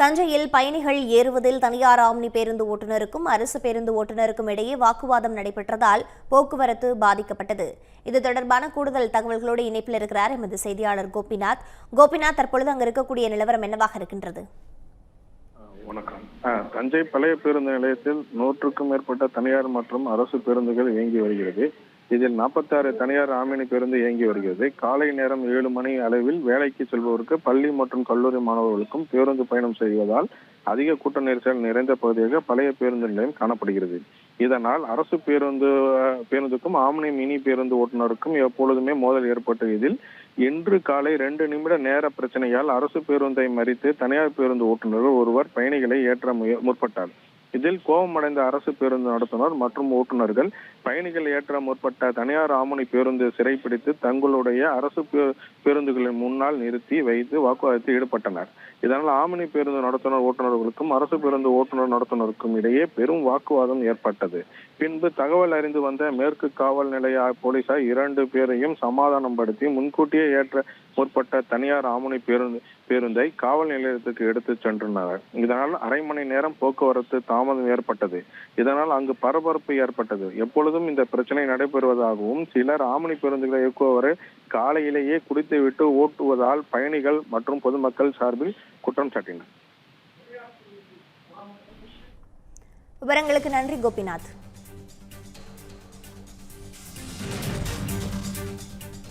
தஞ்சையில் பயணிகள் ஏறுவதில் தனியார் ஆம்னி பேருந்து ஓட்டுநருக்கும் அரசு பேருந்து ஓட்டுநருக்கும் இடையே வாக்குவாதம் நடைபெற்றதால் போக்குவரத்து பாதிக்கப்பட்டது. இது தொடர்பான கூடுதல் தகவல்களோடு இணைப்பில் இருக்கிறார் எமது செய்தியாளர் கோபிநாத். கோபிநாத் தற்பொழுது அங்கு இருக்கக்கூடிய நிலவரம் என்னவாக இருக்கின்றது? வணக்கம். தஞ்சை பழைய பேருந்து நிலையத்தில் நூற்றுக்கும் மேற்பட்ட தனியார் மற்றும் அரசு பேருந்துகள் இயங்கி வருகிறது. இதில் 46 தனியார் ஆமினி பேருந்து இயங்கி வருகிறது. காலை நேரம் ஏழு மணி அளவில் வேலைக்கு செல்பவருக்கு பள்ளி மற்றும் கல்லூரி மாணவர்களுக்கும் பேருந்து பயணம் செய்வதால் அதிக கூட்ட நெரிசல் நிறைந்த பகுதியாக பழைய பேருந்து நிலையம் காணப்படுகிறது. இதனால் அரசு பேருந்து பேருந்துக்கும் ஆம்னி மினி பேருந்து ஓட்டுநருக்கும் எப்பொழுதுமே மோதல் ஏற்பட்ட இதில் இன்று காலை ரெண்டு நிமிட நேர பிரச்சனையால் அரசு பேருந்தை மறித்து தனியார் பேருந்து ஓட்டுநர் ஒருவர் பயணிகளை ஏற்ற முய- முற்பட்டார். இதில் கோபமடைந்த அரசு பேருந்து நடத்துனர் மற்றும் ஓட்டுநர்கள். பயணிகள் ஏற்ற முற்பட்ட தனியார் ஆமணி பேருந்து சிறைப்பிடித்து தங்களுடைய அரசு பேருந்துகளின் முன்னால் நிறுத்தி வைத்து வாக்குவாதத்தில் ஈடுபட்டனர். இதனால் ஆமணி பேருந்து நடத்துனர் ஓட்டுநர்களுக்கும் அரசு பேருந்து ஓட்டுநர் நடத்துனருக்கும் இடையே பெரும் வாக்குவாதம் ஏற்பட்டது. பின்பு தகவல் அறிந்து வந்த மேற்கு காவல் நிலைய போலீசார் இரண்டு பேரையும் சமாதானப்படுத்தி முன்கூட்டியே ஏற்ற முற்பட்ட தனியார் ஆமணி பேருந்து பேருந்தை காவல் நிலையத்துக்கு எடுத்து சென்றனர். இதனால் அரை மணி நேரம் போக்குவரத்து தாமதம் ஏற்பட்டது. இதனால் அங்கு பரபரப்பு ஏற்பட்டது. எப்பொழுதும் இந்த பிரச்சனை நடைபெறுவதாகவும் சிலர் ஆமணி பேருந்துகளை இயக்குபவரை காலையிலேயே குடித்துவிட்டு ஓட்டுவதால் பயணிகள் மற்றும் பொதுமக்கள் சார்பில் குற்றம் சாட்டினர். விவரங்களுக்கு நன்றி கோபிநாத்.